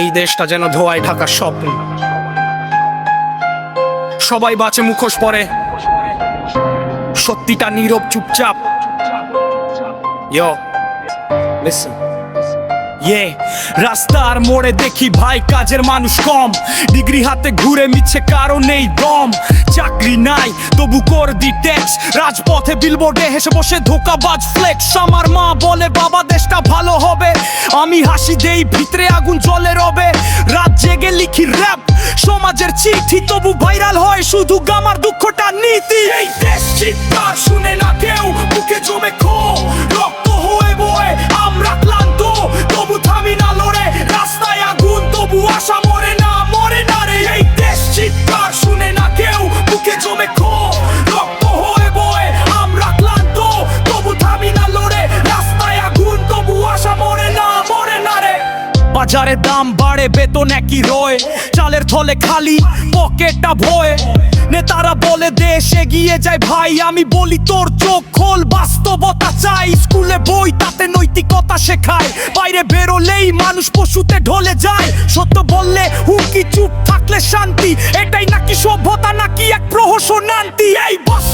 এই দেশটা যেন ধোয়ায় ঢাকা স্বপ্ন। সবাই বাঁচে মুখোশ পরে। সত্যিটা নীরব চুপচাপ। ইয়ো লিসন ইয়ে রাস্তার মোড়ে দেখি ভাই কাজের মানুষ কম। ডিগ্রি হাতে ঘুরে মিছে কারও নেই দম। চাকরি নাই, তবু কর দি ট্যাক্স রাজপথে বিলবোর্ডে হেসে বসে ধোকাবাজ ফ্লেক্স আমার মা বলে, বাবা, দেশটা ভালো হবে। আমি হাসি দেই, ভিতরে আগুন জলে রবে। রাত জেগে লিখি র‍্যাপ সমাজের চিঠি, তবু ভাইরাল হয়। শুধু গামার দুঃখটা নীতি। এই দেশ চিৎকার শুনে না কেউ বাজারে দাম বাড়ে, বেতন একই রয়ে। চালের থলে খালি, পকেটটা ভয়ে। নেতারা বলে, দেশ এগিয়ে যায় ভাই, আমি বলি তোর চোখ খোল, বাস্তবতা চাই। স্কুলে বই, তাতে নৈতিকতা শেখায়। বাইরে বেরোলেই মানুষ পশুতে ঢলে যায়। সত্য বললে, হুমকি চুপ থাকলে শান্তি। এটাই নাকি সভ্যতা, নাকি এক প্রহসন এই বাস্তবতা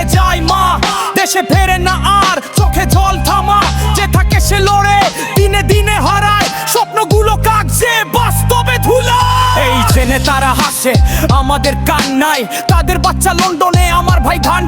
ফেলে যায় মা। দেশে ফেরে না আর, চোখে জল থামা। যে থাকে সে লড়ে, দিনে দিনে হারায়। স্বপ্নগুলো কাগজে বাস্তবে ধুলা এই জেনে তারা হাসে, আমাদের কান নাই তাদের বাচ্চা লন্ডনে আমার ভাই ধান